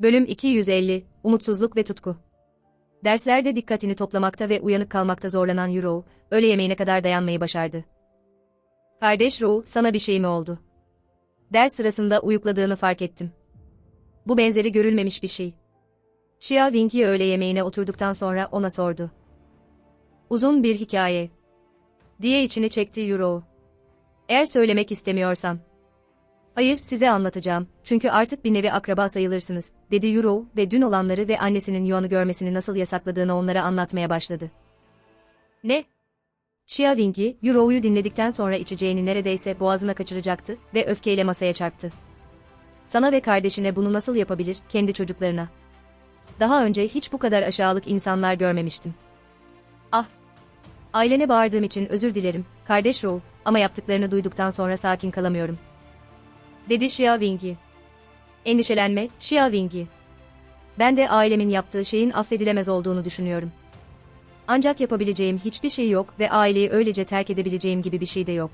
Bölüm 250, Umutsuzluk ve Tutku. Derslerde dikkatini toplamakta ve uyanık kalmakta zorlanan Euro, öğle yemeğine kadar dayanmayı başardı. Kardeş Ro, sana bir şey mi oldu? Ders sırasında uyukladığını fark ettim. Bu benzeri görülmemiş bir şey. Shia Winky öğle yemeğine oturduktan sonra ona sordu. Uzun bir hikaye. Diye içini çekti Euro. Eğer söylemek istemiyorsan. Hayır, size anlatacağım. Çünkü artık bir nevi akraba sayılırsınız, dedi Euro ve dün olanları ve annesinin Yuan'ı görmesini nasıl yasakladığını onlara anlatmaya başladı. Ne? Shia Winky, Euro'yu dinledikten sonra içeceğini neredeyse boğazına kaçıracaktı ve öfkeyle masaya çarptı. Sana ve kardeşine bunu nasıl yapabilir, kendi çocuklarına? Daha önce hiç bu kadar aşağılık insanlar görmemiştim. Ah! Ailene bağırdığım için özür dilerim, kardeş Ro, ama yaptıklarını duyduktan sonra sakin kalamıyorum. Dedi Winky. Endişelenme, Winky. Ben de ailemin yaptığı şeyin affedilemez olduğunu düşünüyorum. Ancak yapabileceğim hiçbir şey yok ve aileyi öylece terk edebileceğim gibi bir şey de yok.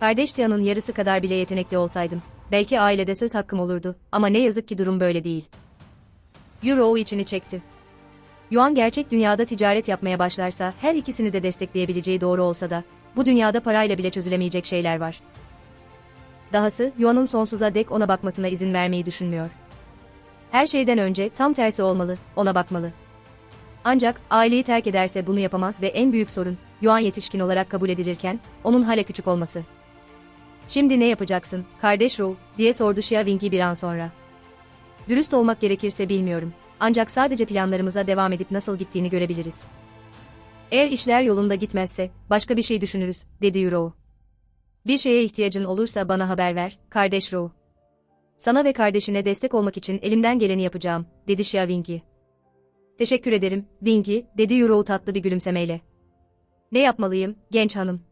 Kardeş Tia'nın yarısı kadar bile yetenekli olsaydım, belki ailede söz hakkım olurdu ama ne yazık ki durum böyle değil. Euro içini çekti. Yuan gerçek dünyada ticaret yapmaya başlarsa her ikisini de destekleyebileceği doğru olsa da, bu dünyada parayla bile çözülemeyecek şeyler var. Dahası, Yuan'ın sonsuza dek ona bakmasına izin vermeyi düşünmüyor. Her şeyden önce tam tersi olmalı, ona bakmalı. Ancak aileyi terk ederse bunu yapamaz ve en büyük sorun, Yuan yetişkin olarak kabul edilirken, onun hala küçük olması. Şimdi ne yapacaksın, kardeş Ro, diye sordu Xia Winky bir an sonra. Dürüst olmak gerekirse bilmiyorum. Ancak sadece planlarımıza devam edip nasıl gittiğini görebiliriz. Eğer işler yolunda gitmezse, başka bir şey düşünürüz, dedi Euro. Bir şeye ihtiyacın olursa bana haber ver, kardeş Ro. Sana ve kardeşine destek olmak için elimden geleni yapacağım, dedi Xia Winky. Teşekkür ederim, Winky, dedi Euro tatlı bir gülümsemeyle. Ne yapmalıyım, genç hanım?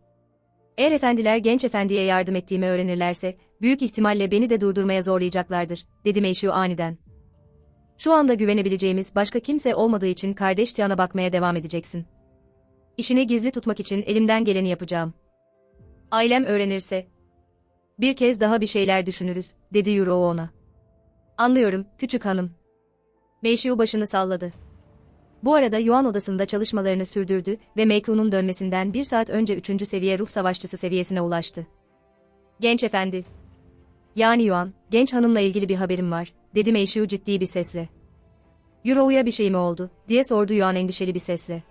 Eğer efendiler genç efendiye yardım ettiğimi öğrenirlerse, büyük ihtimalle beni de durdurmaya zorlayacaklardır, dedi Meishu aniden. Şu anda güvenebileceğimiz başka kimse olmadığı için kardeş Tian'a bakmaya devam edeceksin. İşini gizli tutmak için elimden geleni yapacağım. Ailem öğrenirse. Bir kez daha bir şeyler düşünürüz, dedi Euro ona. Anlıyorum, küçük hanım. Meishu başını salladı. Bu arada Yuan odasında çalışmalarını sürdürdü ve Meiku'nun dönmesinden bir saat önce 3. seviye ruh savaşçısı seviyesine ulaştı. Genç efendi. Yani Yuan, genç hanımla ilgili bir haberim var, dedi Meishu ciddi bir sesle. Euro'ya bir şey mi oldu, diye sordu Yuan endişeli bir sesle.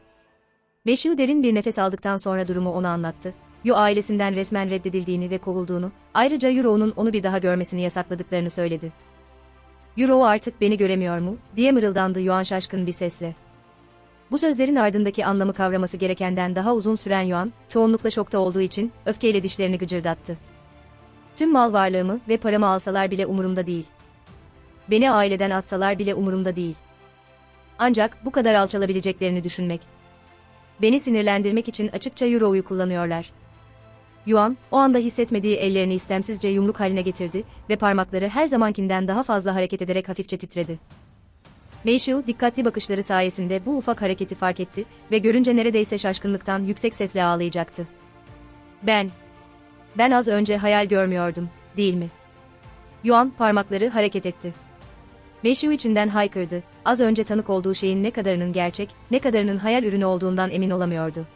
Meishu derin bir nefes aldıktan sonra durumu ona anlattı. Yu ailesinden resmen reddedildiğini ve kovulduğunu, ayrıca Euro'nun onu bir daha görmesini yasakladıklarını söyledi. Euro artık beni göremiyor mu, diye mırıldandı Yuan şaşkın bir sesle. Bu sözlerin ardındaki anlamı kavraması gerekenden daha uzun süren Yuan, çoğunlukla şokta olduğu için öfkeyle dişlerini gıcırdattı. Tüm mal varlığımı ve paramı alsalar bile umurumda değil. Beni aileden atsalar bile umurumda değil. Ancak bu kadar alçalabileceklerini düşünmek. Beni sinirlendirmek için açıkça Euro'yu kullanıyorlar. Yuan, o anda hissetmediği ellerini istemsizce yumruk haline getirdi ve parmakları her zamankinden daha fazla hareket ederek hafifçe titredi. Meishu dikkatli bakışları sayesinde bu ufak hareketi fark etti ve görünce neredeyse şaşkınlıktan yüksek sesle ağlayacaktı. Ben, ben az önce hayal görmüyordum, değil mi? Yuan parmakları hareket etti. Meishu içinden haykırdı, az önce tanık olduğu şeyin ne kadarının gerçek, ne kadarının hayal ürünü olduğundan emin olamıyordu.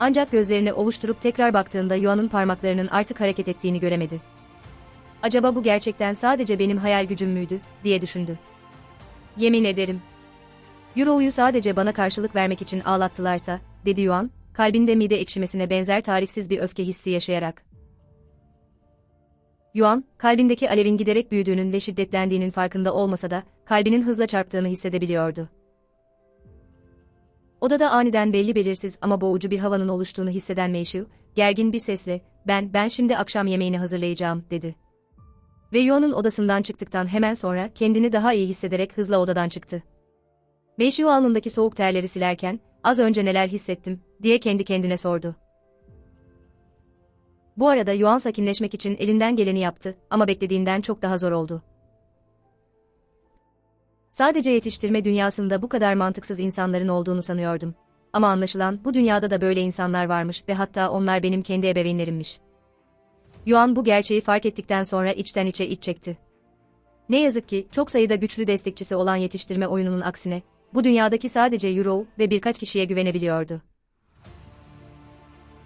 Ancak gözlerini ovuşturup tekrar baktığında Yuan'ın parmaklarının artık hareket ettiğini göremedi. Acaba bu gerçekten sadece benim hayal gücüm müydü, diye düşündü. Yemin ederim. Euro'yu sadece bana karşılık vermek için ağlattılarsa, dedi Yuan, kalbinde mide ekşimesine benzer tarifsiz bir öfke hissi yaşayarak. Yuan, kalbindeki alevin giderek büyüdüğünün ve şiddetlendiğinin farkında olmasa da, kalbinin hızla çarptığını hissedebiliyordu. Odada aniden belli belirsiz ama boğucu bir havanın oluştuğunu hisseden Meishu, gergin bir sesle, ben, ben şimdi akşam yemeğini hazırlayacağım, dedi. Ve Yuan'ın odasından çıktıktan hemen sonra kendini daha iyi hissederek hızla odadan çıktı. Meishu alnındaki soğuk terleri silerken, az önce neler hissettim, diye kendi kendine sordu. Bu arada Yuan sakinleşmek için elinden geleni yaptı ama beklediğinden çok daha zor oldu. Sadece yetiştirme dünyasında bu kadar mantıksız insanların olduğunu sanıyordum. Ama anlaşılan bu dünyada da böyle insanlar varmış ve hatta onlar benim kendi ebeveynlerimmiş. Yuan bu gerçeği fark ettikten sonra içten içe iç çekti. Ne yazık ki çok sayıda güçlü destekçisi olan yetiştirme oyununun aksine, bu dünyadaki sadece Euro ve birkaç kişiye güvenebiliyordu.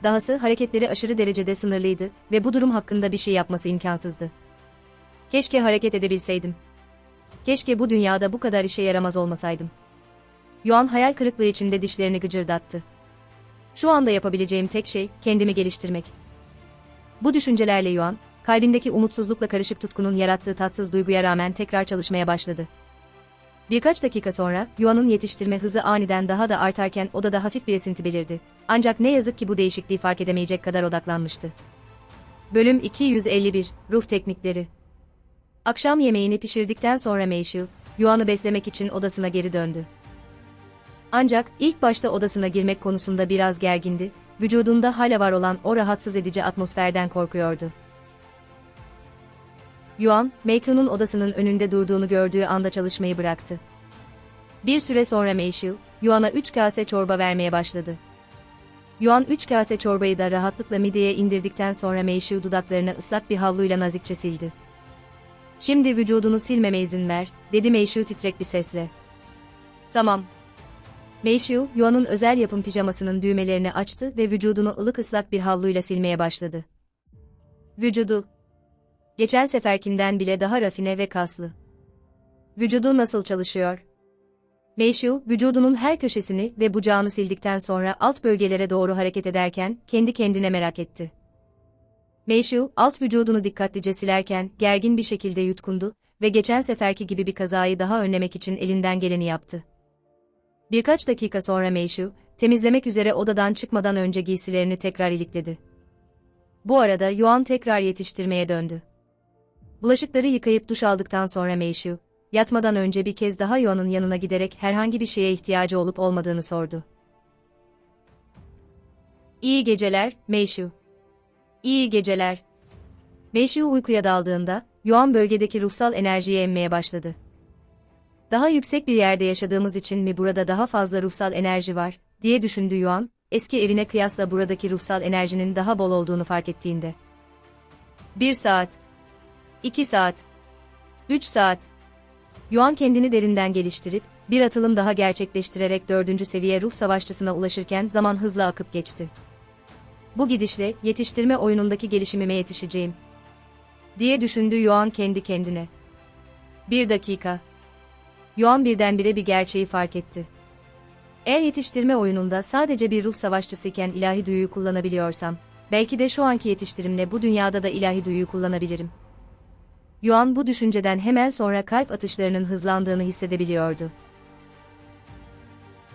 Dahası hareketleri aşırı derecede sınırlıydı ve bu durum hakkında bir şey yapması imkansızdı. Keşke hareket edebilseydim. Keşke bu dünyada bu kadar işe yaramaz olmasaydım. Yuan hayal kırıklığı içinde dişlerini gıcırdattı. Şu anda yapabileceğim tek şey kendimi geliştirmek. Bu düşüncelerle Yuan, kalbindeki umutsuzlukla karışık tutkunun yarattığı tatsız duyguya rağmen tekrar çalışmaya başladı. Birkaç dakika sonra, Yuan'ın yetiştirme hızı aniden daha da artarken odada hafif bir esinti belirdi. Ancak ne yazık ki bu değişikliği fark edemeyecek kadar odaklanmıştı. Bölüm 251, Ruh Teknikleri Akşam yemeğini pişirdikten sonra Meishu, Yuan'ı beslemek için odasına geri döndü. Ancak ilk başta odasına girmek konusunda biraz gergindi, vücudunda hala var olan o rahatsız edici atmosferden korkuyordu. Yuan, Meiku'nun odasının önünde durduğunu gördüğü anda çalışmayı bıraktı. Bir süre sonra Meishu, Yuan'a 3 kase çorba vermeye başladı. Yuan 3 kase çorbayı da rahatlıkla mideye indirdikten sonra Meishu dudaklarını ıslak bir havluyla nazikçe sildi. Şimdi vücudunu silmeme izin ver, dedi Meishu titrek bir sesle. Tamam. Meishu, Yuan'ın özel yapım pijamasının düğmelerini açtı ve vücudunu ılık ıslak bir havluyla silmeye başladı. Vücudu, geçen seferkinden bile daha rafine ve kaslı. Vücudu nasıl çalışıyor? Meishu, vücudunun her köşesini ve bucağını sildikten sonra alt bölgelere doğru hareket ederken kendi kendine merak etti. Meishu, alt vücudunu dikkatlice silerken gergin bir şekilde yutkundu ve geçen seferki gibi bir kazayı daha önlemek için elinden geleni yaptı. Birkaç dakika sonra Meishu, temizlemek üzere odadan çıkmadan önce giysilerini tekrar ilikledi. Bu arada Yuan tekrar yetiştirmeye döndü. Bulaşıkları yıkayıp duş aldıktan sonra Meishu, yatmadan önce bir kez daha Yuan'ın yanına giderek herhangi bir şeye ihtiyacı olup olmadığını sordu. İyi geceler, Meishu. İyi geceler. Meishu uykuya daldığında, Yuan bölgedeki ruhsal enerjiyi emmeye başladı. Daha yüksek bir yerde yaşadığımız için mi burada daha fazla ruhsal enerji var, diye düşündü Yuan, eski evine kıyasla buradaki ruhsal enerjinin daha bol olduğunu fark ettiğinde. Bir saat. iki saat. Üç saat. Yuan kendini derinden geliştirip, bir atılım daha gerçekleştirerek dördüncü seviye ruh savaşçısına ulaşırken zaman hızla akıp geçti. Bu gidişle, yetiştirme oyunundaki gelişimime yetişeceğim. Diye düşündü Yuan kendi kendine. Bir dakika. Yuan birdenbire bir gerçeği fark etti. Eğer yetiştirme oyununda sadece bir ruh savaşçısıyken ilahi duyuyu kullanabiliyorsam, belki de şu anki yetiştirimle bu dünyada da ilahi duyuyu kullanabilirim. Yuan bu düşünceden hemen sonra kalp atışlarının hızlandığını hissedebiliyordu.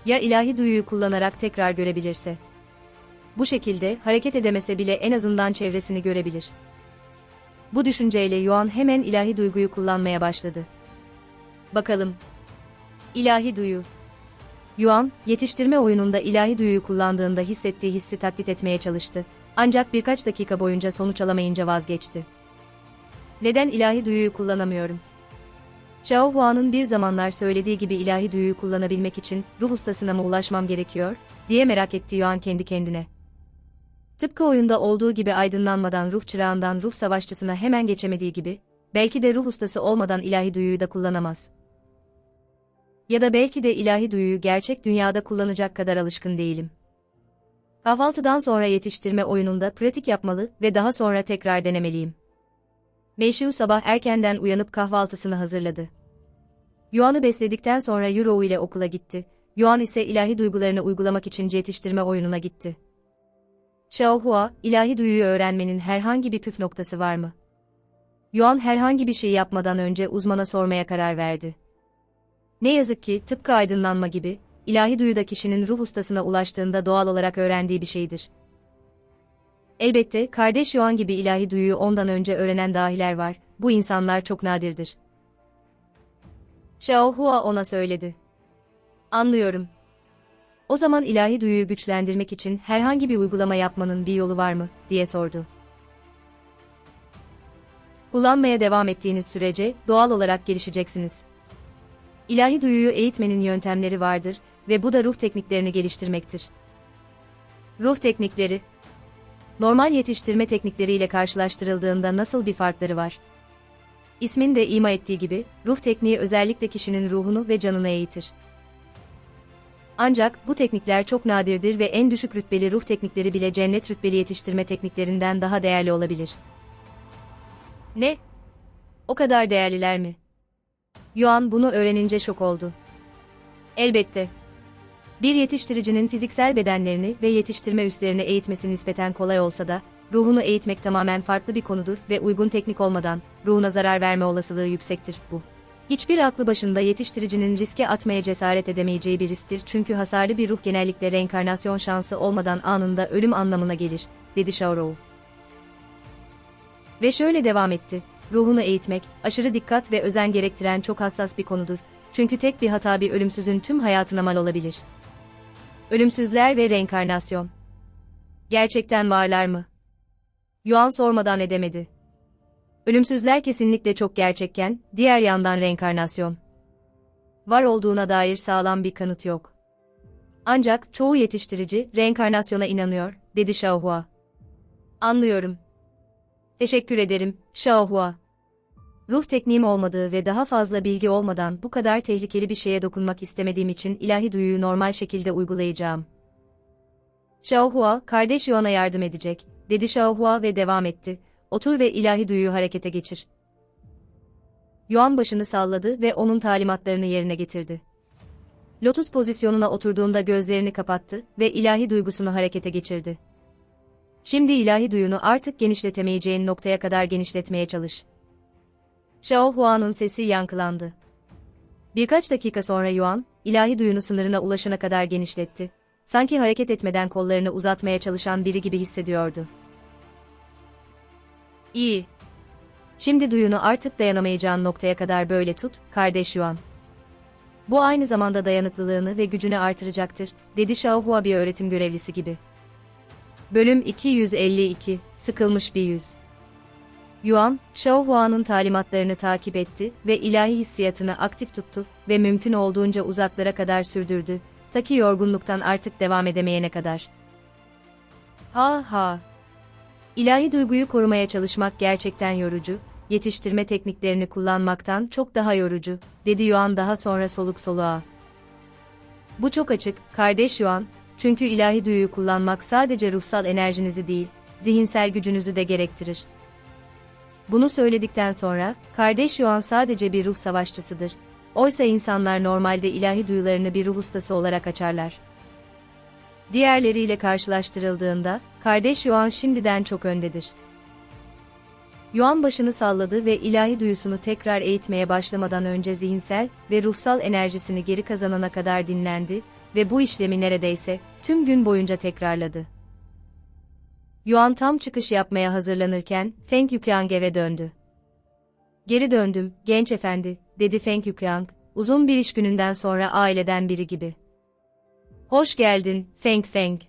Ya ilahi duyuyu kullanarak tekrar görebilirse? Bu şekilde hareket edemese bile en azından çevresini görebilir. Bu düşünceyle Yuan hemen ilahi duyguyu kullanmaya başladı. Bakalım. İlahi duyu. Yuan, yetiştirme oyununda ilahi duyuyu kullandığında hissettiği hissi taklit etmeye çalıştı. Ancak birkaç dakika boyunca sonuç alamayınca vazgeçti. Neden ilahi duyuyu kullanamıyorum? Xiao Hua'nın bir zamanlar söylediği gibi ilahi duyuyu kullanabilmek için ruh ustasına mı ulaşmam gerekiyor, diye merak etti Yuan kendi kendine. Tıpkı oyunda olduğu gibi aydınlanmadan ruh çırağından ruh savaşçısına hemen geçemediği gibi, belki de ruh ustası olmadan ilahi duyuyu da kullanamaz. Ya da belki de ilahi duyuyu gerçek dünyada kullanacak kadar alışkın değilim. Kahvaltıdan sonra yetiştirme oyununda pratik yapmalı ve daha sonra tekrar denemeliyim. Meşhu sabah erkenden uyanıp kahvaltısını hazırladı. Yuan'ı besledikten sonra Euro ile okula gitti. Yuan ise ilahi duygularını uygulamak için yetiştirme oyununa gitti. Xiaohua, ilahi duyuyu öğrenmenin herhangi bir püf noktası var mı? Yuan herhangi bir şey yapmadan önce uzmana sormaya karar verdi. Ne yazık ki tıpkı aydınlanma gibi, ilahi duyu da kişinin ruh ustasına ulaştığında doğal olarak öğrendiği bir şeydir. Elbette kardeş Yuan gibi ilahi duyuyu ondan önce öğrenen dahiler var, bu insanlar çok nadirdir. Xiao Hua ona söyledi. Anlıyorum. O zaman ilahi duyuyu güçlendirmek için herhangi bir uygulama yapmanın bir yolu var mı, diye sordu. Kullanmaya devam ettiğiniz sürece doğal olarak gelişeceksiniz. İlahi duyuyu eğitmenin yöntemleri vardır ve bu da ruh tekniklerini geliştirmektir. Ruh teknikleri Normal yetiştirme teknikleriyle karşılaştırıldığında nasıl bir farkları var? İsmin de ima ettiği gibi, ruh tekniği özellikle kişinin ruhunu ve canını eğitir. Ancak bu teknikler çok nadirdir ve en düşük rütbeli ruh teknikleri bile cennet rütbeli yetiştirme tekniklerinden daha değerli olabilir. Ne? O kadar değerliler mi? Yuan bunu öğrenince şok oldu. Elbette. Bir yetiştiricinin fiziksel bedenlerini ve yetiştirme üslerini eğitmesi nispeten kolay olsa da, ruhunu eğitmek tamamen farklı bir konudur ve uygun teknik olmadan, ruhuna zarar verme olasılığı yüksektir bu. Hiçbir aklı başında yetiştiricinin riske atmaya cesaret edemeyeceği bir risktir çünkü hasarlı bir ruh genellikle reenkarnasyon şansı olmadan anında ölüm anlamına gelir, dedi Shaorow. Ve şöyle devam etti, ruhunu eğitmek, aşırı dikkat ve özen gerektiren çok hassas bir konudur, çünkü tek bir hata bir ölümsüzün tüm hayatına mal olabilir. Ölümsüzler ve reenkarnasyon. Gerçekten varlar mı? Yuan sormadan edemedi. Ölümsüzler kesinlikle çok gerçekken, diğer yandan reenkarnasyon. Var olduğuna dair sağlam bir kanıt yok. Ancak çoğu yetiştirici reenkarnasyona inanıyor, dedi Xiaohua. Anlıyorum. Teşekkür ederim, Xiaohua. Ruh tekniğim olmadığı ve daha fazla bilgi olmadan bu kadar tehlikeli bir şeye dokunmak istemediğim için ilahi duyuyu normal şekilde uygulayacağım. Xiaohua, kardeş Yuan'a yardım edecek, dedi Xiaohua ve devam etti. Otur ve ilahi duyuyu harekete geçir. Yuan başını salladı ve onun talimatlarını yerine getirdi. Lotus pozisyonuna oturduğunda gözlerini kapattı ve ilahi duygusunu harekete geçirdi. Şimdi ilahi duyunu artık genişletemeyeceğin noktaya kadar genişletmeye çalış. Xiao Hua'nın sesi yankılandı. Birkaç dakika sonra Yuan, ilahi duyunu sınırına ulaşana kadar genişletti. Sanki hareket etmeden kollarını uzatmaya çalışan biri gibi hissediyordu. İyi. Şimdi duyunu artık dayanamayacağın noktaya kadar böyle tut, kardeş Yuan. Bu aynı zamanda dayanıklılığını ve gücünü artıracaktır, dedi Xiaohua bir öğretim görevlisi gibi. Bölüm 252, Sıkılmış bir yüz. Yuan, Xiaohua'nın talimatlarını takip etti ve ilahi hissiyatını aktif tuttu ve mümkün olduğunca uzaklara kadar sürdürdü, ta ki yorgunluktan artık devam edemeyene kadar. Ha ha. İlahi duyguyu korumaya çalışmak gerçekten yorucu, yetiştirme tekniklerini kullanmaktan çok daha yorucu, dedi Yuan daha sonra soluk soluğa. Bu çok açık, kardeş Yuan, çünkü ilahi duyuyu kullanmak sadece ruhsal enerjinizi değil, zihinsel gücünüzü de gerektirir. Bunu söyledikten sonra, kardeş Yuan sadece bir ruh savaşçısıdır. Oysa insanlar normalde ilahi duyularını bir ruh ustası olarak açarlar. Diğerleriyle karşılaştırıldığında, kardeş Yuan şimdiden çok öndedir. Yuan başını salladı ve ilahi duyusunu tekrar eğitmeye başlamadan önce zihinsel ve ruhsal enerjisini geri kazanana kadar dinlendi ve bu işlemi neredeyse tüm gün boyunca tekrarladı. Yuan tam çıkış yapmaya hazırlanırken Feng Yuqiang eve döndü. Geri döndüm, genç efendi, dedi Feng Yuqiang, uzun bir iş gününden sonra aileden biri gibi. Hoş geldin, Feng Feng.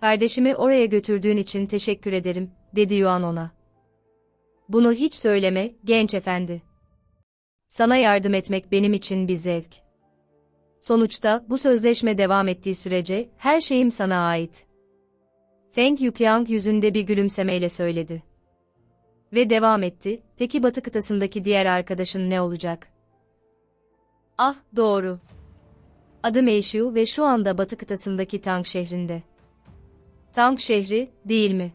Kardeşimi oraya götürdüğün için teşekkür ederim, dedi Yuan ona. Bunu hiç söyleme, genç efendi. Sana yardım etmek benim için bir zevk. Sonuçta bu sözleşme devam ettiği sürece her şeyim sana ait. Feng Yuqiang yüzünde bir gülümsemeyle söyledi. Ve devam etti, peki Batı kıtasındaki diğer arkadaşın ne olacak? Ah, doğru. Adı Meishu ve şu anda Batı kıtasındaki Tang şehrinde. Tang şehri, değil mi?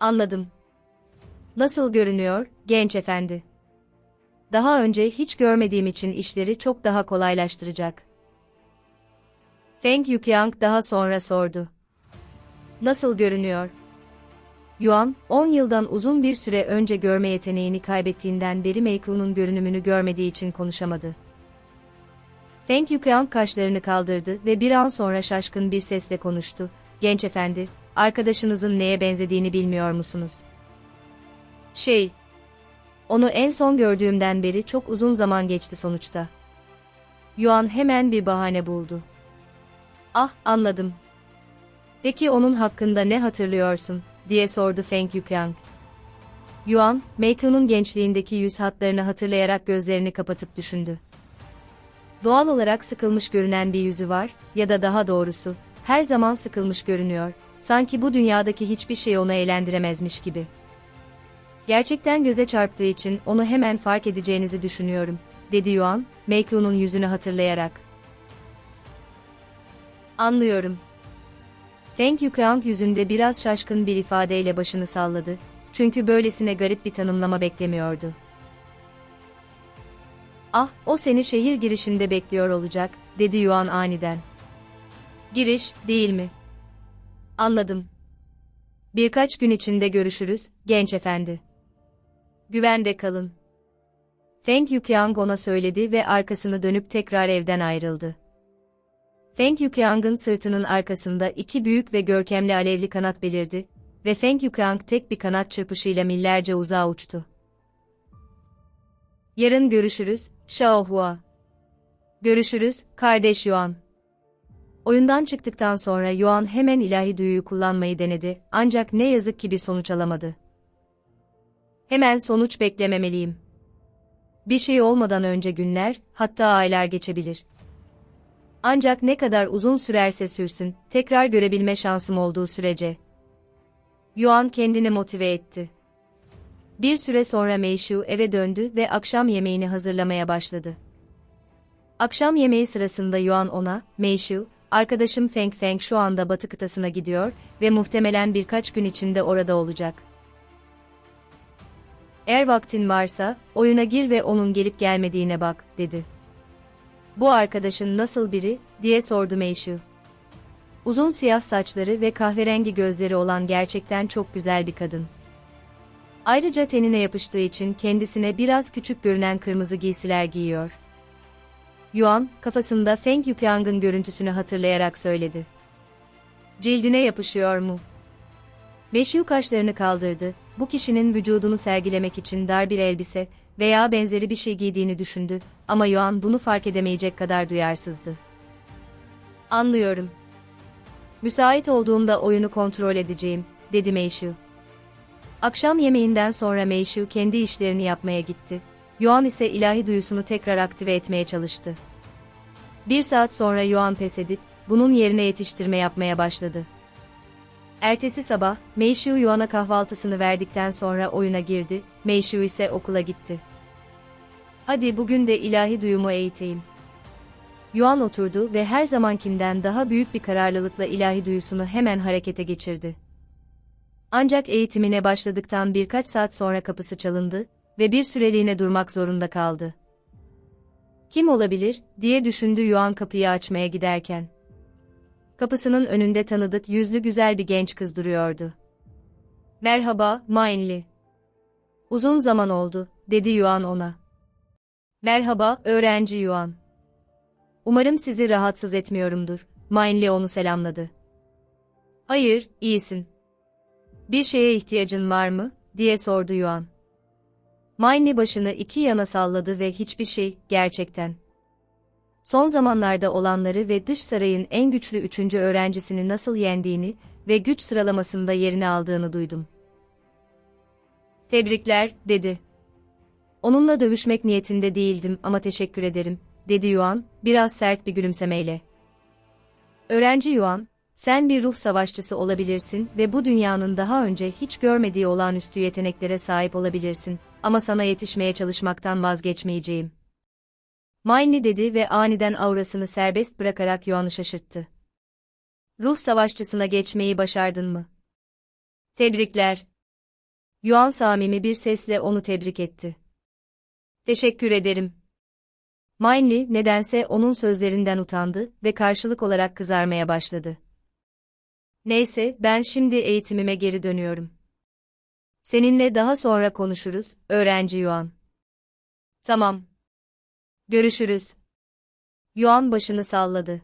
Anladım. Nasıl görünüyor, genç efendi? Daha önce hiç görmediğim için işleri çok daha kolaylaştıracak. Feng Yuqiang daha sonra sordu. Nasıl görünüyor? Yuan, 10 yıldan uzun bir süre önce görme yeteneğini kaybettiğinden beri Meiku'nun görünümünü görmediği için konuşamadı. Feng Yuqiang kaşlarını kaldırdı ve bir an sonra şaşkın bir sesle konuştu. Genç efendi, arkadaşınızın neye benzediğini bilmiyor musunuz? Şey, onu en son gördüğümden beri çok uzun zaman geçti sonuçta. Yuan hemen bir bahane buldu. Ah, anladım. Peki onun hakkında ne hatırlıyorsun, diye sordu Feng Yuqiang. Yuan, Meiku'nun gençliğindeki yüz hatlarını hatırlayarak gözlerini kapatıp düşündü. Doğal olarak sıkılmış görünen bir yüzü var, ya da daha doğrusu, her zaman sıkılmış görünüyor, sanki bu dünyadaki hiçbir şey onu eğlendiremezmiş gibi. Gerçekten göze çarptığı için onu hemen fark edeceğinizi düşünüyorum, dedi Yuan, Meiku'nun yüzünü hatırlayarak. Anlıyorum. Feng Yukiang yüzünde biraz şaşkın bir ifadeyle başını salladı, çünkü böylesine garip bir tanımlama beklemiyordu. Ah, o seni şehir girişinde bekliyor olacak, dedi Yuan aniden. Giriş, değil mi? Anladım. Birkaç gün içinde görüşürüz, genç efendi. Güvende kalın. Feng Yuqiang ona söyledi ve arkasını dönüp tekrar evden ayrıldı. Feng Yuqiang'ın sırtının arkasında iki büyük ve görkemli alevli kanat belirdi ve Feng Yuqiang tek bir kanat çırpışıyla millerce uzağa uçtu. Yarın görüşürüz, Shao Hua. Görüşürüz, kardeş Yuan. Oyundan çıktıktan sonra Yuan hemen ilahi duyuyu kullanmayı denedi, ancak ne yazık ki bir sonuç alamadı. Hemen sonuç beklememeliyim. Bir şey olmadan önce günler, hatta aylar geçebilir. Ancak ne kadar uzun sürerse sürsün, tekrar görebilme şansım olduğu sürece. Yuan kendini motive etti. Bir süre sonra Meishu eve döndü ve akşam yemeğini hazırlamaya başladı. Akşam yemeği sırasında Yuan ona, Meishu, arkadaşım Feng Feng şu anda Batı kıtasına gidiyor ve muhtemelen birkaç gün içinde orada olacak. Eğer vaktin varsa, oyuna gir ve onun gelip gelmediğine bak, dedi. Bu arkadaşın nasıl biri, diye sordu Meishu. Uzun siyah saçları ve kahverengi gözleri olan gerçekten çok güzel bir kadın. Ayrıca tenine yapıştığı için kendisine biraz küçük görünen kırmızı giysiler giyiyor. Yuan, kafasında Feng Yuqiang'ın görüntüsünü hatırlayarak söyledi. Cildine yapışıyor mu? Meşyu kaşlarını kaldırdı, bu kişinin vücudunu sergilemek için dar bir elbise veya benzeri bir şey giydiğini düşündü ama Yuan bunu fark edemeyecek kadar duyarsızdı. Anlıyorum. Müsait olduğumda oyunu kontrol edeceğim, dedi Meishu. Akşam yemeğinden sonra Meishu kendi işlerini yapmaya gitti. Yuan ise ilahi duyusunu tekrar aktive etmeye çalıştı. Bir saat sonra Yuan pes edip, bunun yerine yetiştirme yapmaya başladı. Ertesi sabah, Meishu Yuan'a kahvaltısını verdikten sonra oyuna girdi, Meishu ise okula gitti. Hadi bugün de ilahi duyumu eğiteyim. Yuan oturdu ve her zamankinden daha büyük bir kararlılıkla ilahi duyusunu hemen harekete geçirdi. Ancak eğitimine başladıktan birkaç saat sonra kapısı çalındı ve bir süreliğine durmak zorunda kaldı. Kim olabilir, diye düşündü Yuan kapıyı açmaya giderken. Kapısının önünde tanıdık yüzlü güzel bir genç kız duruyordu. Merhaba, Mainli. Uzun zaman oldu, dedi Yuan ona. Merhaba, öğrenci Yuan. Umarım sizi rahatsız etmiyorumdur, Mainli onu selamladı. Hayır, iyisin. Bir şeye ihtiyacın var mı, diye sordu Yuan. Mainli başını iki yana salladı ve hiçbir şey, gerçekten. Son zamanlarda olanları ve dış sarayın en güçlü üçüncü öğrencisini nasıl yendiğini ve güç sıralamasında yerini aldığını duydum. Tebrikler, dedi. Onunla dövüşmek niyetinde değildim ama teşekkür ederim, dedi Yuan, biraz sert bir gülümsemeyle. Öğrenci Yuan, sen bir ruh savaşçısı olabilirsin ve bu dünyanın daha önce hiç görmediği olağanüstü yeteneklere sahip olabilirsin ama sana yetişmeye çalışmaktan vazgeçmeyeceğim. Mainli dedi ve aniden aurasını serbest bırakarak Yuan'ı şaşırttı. Ruh savaşçısına geçmeyi başardın mı? Tebrikler. Yuan samimi bir sesle onu tebrik etti. Teşekkür ederim. Mainli nedense onun sözlerinden utandı ve karşılık olarak kızarmaya başladı. Neyse, ben şimdi eğitimime geri dönüyorum. Seninle daha sonra konuşuruz, öğrenci Yuan. Tamam. Görüşürüz. Yuan başını salladı.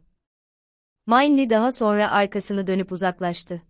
Mainli daha sonra arkasını dönüp uzaklaştı.